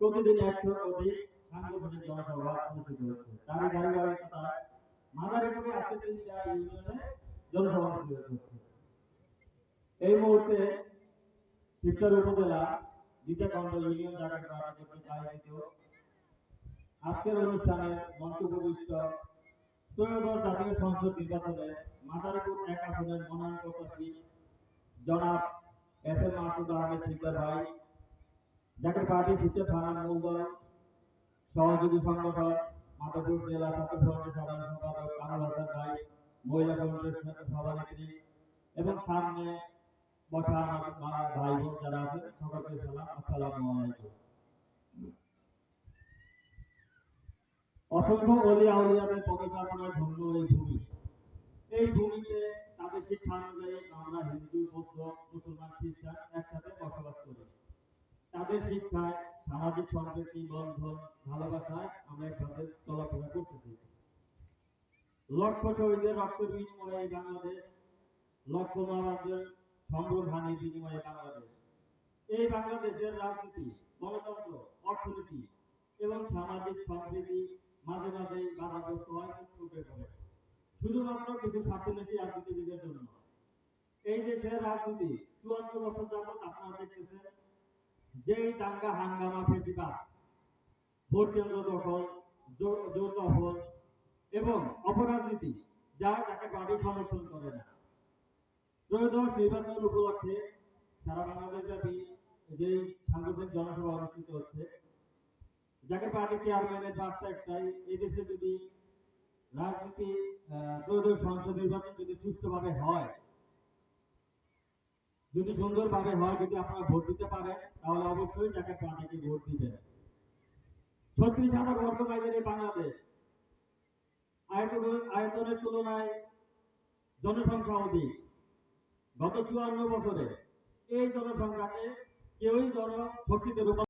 প্রতিদিন একশোর অধিক সাংগঠনিক জনসভা অনুষ্ঠিত হচ্ছে তারই ধারাবাহিকতায় মাদারীপুরে আজকে তিনটা জনসভা অনুষ্ঠিত হচ্ছে এই মুহূর্তে শিবচর উপজেলা দ্বিতীয়খণ্ড ইউনিয়ন জায়গা কর্তৃক আয়োজিত আজকের অনুষ্ঠানে মঞ্চপ্রবিষ্ট ত্রয়োদশ জাতীয় সংসদ নির্বাচনে মাদারীপুর এক আসনের মনোনয়ন প্রত্যাশী জনাব এস এম মাসুদ আহমেদ সিকদার ভাই, জাতীয় পার্টি শিবচর থানার মূলদল, সহযোগী সংগঠন মাদারীপুর জেলা ছাত্র ফ্রন্টের সাধারণ সম্পাদক কামরুল হাসান ভাই, মহিলা ফ্রন্টের সভানেত্রী এবং সামনে বসা আমার মা ভাই বোন যারা আছেন, সকলকে সালাম, আসসালামু আলাইকুম। অসংখ্য অলি আউলিয়াদের পদচারণায় ধন্য এই ভূমি। এই ভূমিতে শিক্ষা অনুযায়ী আমরা হিন্দু, বৌদ্ধ, মুসলমান, খ্রিস্টান একসাথে বসবাস করি। তাদের শিক্ষায়, সামাজিক সম্প্রীতি বন্ধন, ভালোবাসায় আমরা একসাথে চলাফেরা করতেছি। লক্ষ শহীদের রক্তের বিনিময়ে বাংলাদেশ, লক্ষ মানবদের সম্ভ্রমহানির বিনিময়ে বাংলাদেশ। এই বাংলাদেশের রাজনীতি, গণতন্ত্র, অর্থনীতি এবং সামাজিক সম্প্রীতি মাঝে মাঝে বাধাগ্রস্ত হয় শুধুমাত্র কিছু স্বার্থন্বেষী রাজনীতিবিদের জন্য এই দেশের রাজনীতি, চুয়ান্ন বছর যাবৎ আপনারা দেখতেছেন, যেই দাঙ্গা হাঙ্গামা ফেসিবাদ, ভোট কেন্দ্র দখল জোর দখল এবং অপরাজনীতি যা যাকে পার্টি সমর্থন করে না। ত্রয়োদশ নির্বাচন উপলক্ষে সারা বাংলাদেশ ব্যাপী যেই সাংগঠনিক জনসভা অনুষ্ঠিত হচ্ছে, যাকে পার্টি চেয়ারম্যানের বার্তা একটাই, এই দেশে যদি রাজনীতি ত্রয়োদশ সংসদ নির্বাচন যদি হয়, যদি সুন্দরভাবে হয়, যদি আপনারা ভোট দিতে পারেন, তাহলে অবশ্যই ভোট দিবেন। ছত্রিশ হাজার বর্গ মাইলের এই বাংলাদেশ আয়তন আয়তনের তুলনায় জনসংখ্যা অধিক। গত চুয়ান্ন বছরে এই জনসংখ্যাকে কেউই জনশক্তিতে রূপান্তর